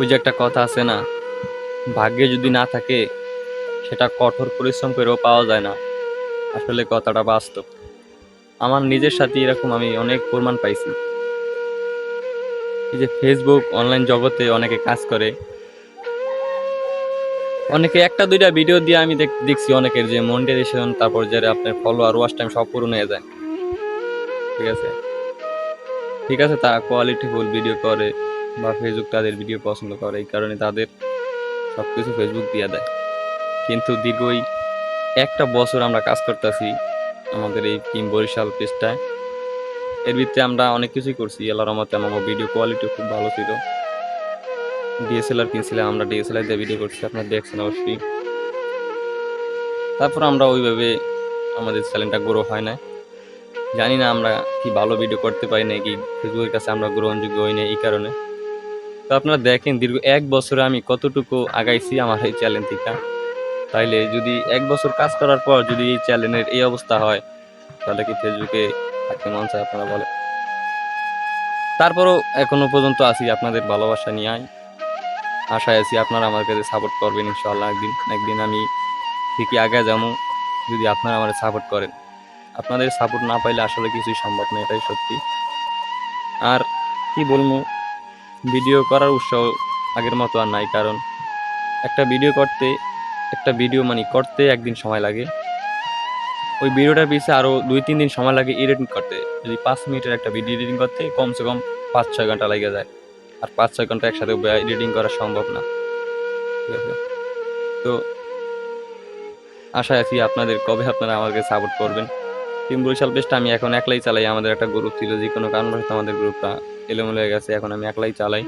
ওই যে একটা কথা আছে না, ভাগ্যে যদি না থাকে, সেটা কঠোর পরিশ্রম করেও পাওয়া যায় না। আসলে কথাটা বাস্তব। আমার নিজের সাথে এরকম আমি অনেক প্রমাণ পাইছি। এই যে ফেসবুক অনলাইন জগতে অনেকে কাজ করে। অনেকে একটা, দুইটা ভিডিও দিয়ে আমি দেখ- দেখছি অনেকের যে মনিটাইজেশন তারপর যে আপনার ফলোয়ার ওয়াচ টাইম সব পূরণ হয়ে যায়। ঠিক আছে? ঠিক আছে, তারা কোয়ালিটিফুল ভিডিও করে। বা ফেসবুক তাদের ভিডিও পছন্দ করে, এই কারণে তাদের সব কিছু ফেসবুক দিয়ে দেয়। কিন্তু দীর্ঘ এই একটা বছর আমরা কাজ করতেছি আমাদের এই টিম বরিশাল পেজটায়। এর ভিত্তিতে আমরা অনেক কিছুই করছি। রহমতে আমার ভিডিও কোয়ালিটি খুব ভালো ছিল। ডিএসএলআর কিনছিলাম, আমরা ডিএসএলআর দিয়ে ভিডিও করছি, আপনারা দেখছেন অবশ্যই। তারপর আমরা ওইভাবে আমাদের চ্যানেলটা গ্রো হয় না জানি না আমরা কি ভালো ভিডিও করতে পারি না কি ফেসবুকের কাছে আমরা গ্রহণযোগ্য হই না এই কারণে। তো আপনারা দেখেন, দীর্ঘ এক বছরে আমি কতটুকু আগাইছি আমার এই চ্যানেল থেকে। তাইলে যদি এক বছর কাজ করার পর যদি এই চ্যানেলের এই অবস্থা হয়, তাহলে কি ফেসবুকে থাকতে মন চায় আপনারা বলে তারপরও এখনও পর্যন্ত আছি আপনাদের ভালোবাসা নিয়ে। আশায় আছি আপনারা আমার কাছে সাপোর্ট করবেন ইনশাল্লাহ একদিন একদিন আমি ঠিকই আগে যাব, যদি আপনারা আমার সাপোর্ট করেন। আপনাদের সাপোর্ট না পাইলে আসলে কিছুই সম্ভব না, এটাই সত্যি। আর কি বলব ভিডিও করার উৎসাহ আগের মতো আর নাই, কারণ একটা ভিডিও করতে, একটা ভিডিও মানে করতে একদিন সময় লাগে। ওই ভিডিওটার পিছিয়ে আরও দুই, তিন দিন সময় লাগে এডিটিং করতে। যদি পাঁচ মিনিটের একটা ভিডিও এডিটিং করতে, কমসে কম পাঁচ ছয় ঘণ্টা লেগে যায়। আর পাঁচ ছয় ঘণ্টা একসাথে এডিটিং করা সম্ভব না। ঠিক আছে তো আশা আছি আপনাদের, কবে আপনারা আমাকে সাপোর্ট করবেন? টিম বরিশাল পেজটা আমি এখন একলাই চালাই, আমাদের একটা গ্রুপ ছিল যে কোনো কারণবশত আমাদের গ্রুপটা এলোমেলো হয়ে গেছে, এখন আমি একলাই চালাই।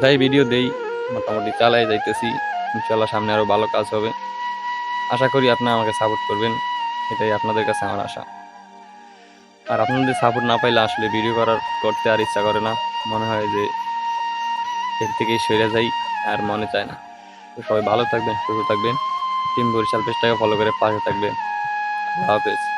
তাই ভিডিও দেই, মোটামুটি চালাই যাইতেছি। ইনশাল্লাহ সামনে আরও ভালো কাজ হবে। আশা করি আপনারা আমাকে সাপোর্ট করবেন, এটাই আপনাদের কাছে আমার আশা। আর আপনাদের সাপোর্ট না পাইলে আসলে ভিডিও করার করতে আর ইচ্ছা করে না। মনে হয় যে এর থেকেই সেরে যাই, আর মনে চায় না। তো সবাই ভালো থাকবেন, সুস্থ থাকবেন। টিম বরিশাল পেজটাকে ফলো করে পাশে থাকবেন। আল্লাহ হাফেজ।